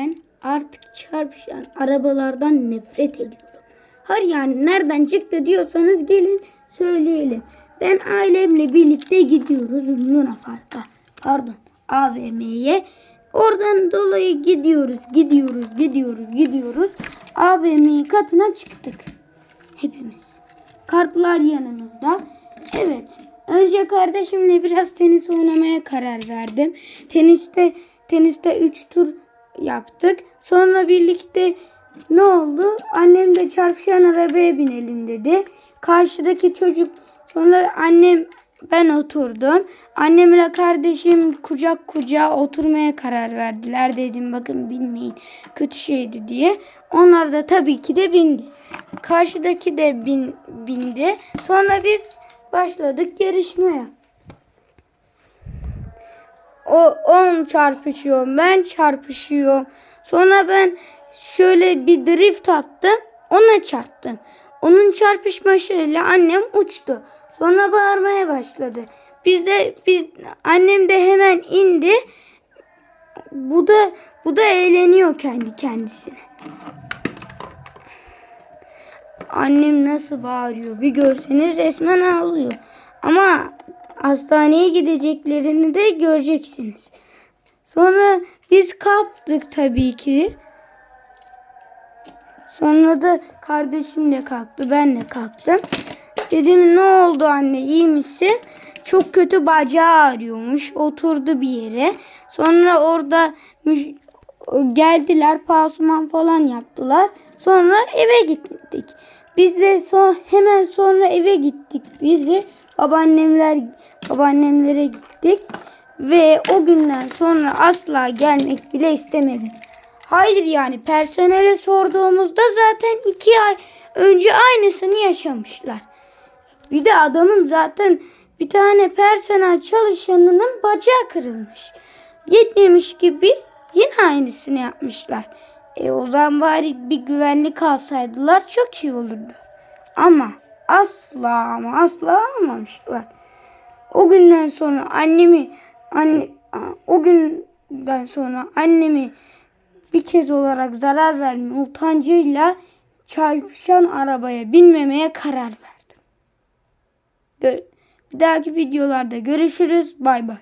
Ben artık çarpışan arabalardan nefret ediyorum. Hayır yani nereden çıktı diyorsanız gelin söyleyelim. Ben ailemle birlikte gidiyoruz Luna Park'a. Pardon AVM'ye. Oradan dolayı gidiyoruz, gidiyoruz, gidiyoruz, gidiyoruz. AVM katına çıktık. Hepimiz. Kartlar yanımızda. Evet. Önce kardeşimle biraz tenis oynamaya karar verdim. Teniste teniste 3 tur yaptık. Sonra birlikte ne oldu? Annem de çarpışan arabaya binelim dedi. Karşıdaki çocuk sonra annem ben oturdum. Annemle kardeşim kucak kucağa oturmaya karar verdiler. Dedim bakın bilmeyin kötü şeydi diye. Onlar da tabii ki de bindi. Karşıdaki de bin, bindi. Sonra biz başladık yarışmaya. O on çarpışıyor, ben çarpışıyorum. Sonra ben şöyle bir drift yaptım, ona çarptım. Onun çarpışmasıyla annem uçtu. Sonra bağırmaya başladı. Biz de biz annem de hemen indi. Bu da bu da eğleniyor kendi kendisine. Annem nasıl bağırıyor bir görseniz resmen ağlıyor. Ama hastaneye gideceklerini de göreceksiniz. Sonra biz kalktık tabii ki. Sonra da kardeşim de kalktı, ben de kalktım. Dedim ne oldu anne iyi misin? Çok kötü bacağı ağrıyormuş. Oturdu bir yere. Sonra orada geldiler pansuman falan yaptılar. Sonra eve gittik. Biz de son, hemen sonra eve gittik bizi. Babaannemler babaannemlere gittik ve o günden sonra asla gelmek bile istemedim. Hayır yani personele sorduğumuzda zaten iki ay önce aynısını yaşamışlar. Bir de adamın zaten bir tane personel çalışanının bacağı kırılmış. Yetmemiş gibi yine aynısını yapmışlar. E o zaman bari bir güvenlik alsaydılar çok iyi olurdu. Ama asla ama asla almamışlar. O günden sonra annemi anne o günden sonra annemi bir kez olarak zarar verme utancıyla çarpışan arabaya binmemeye karar verdim. Bir dahaki videolarda görüşürüz. Bay bay.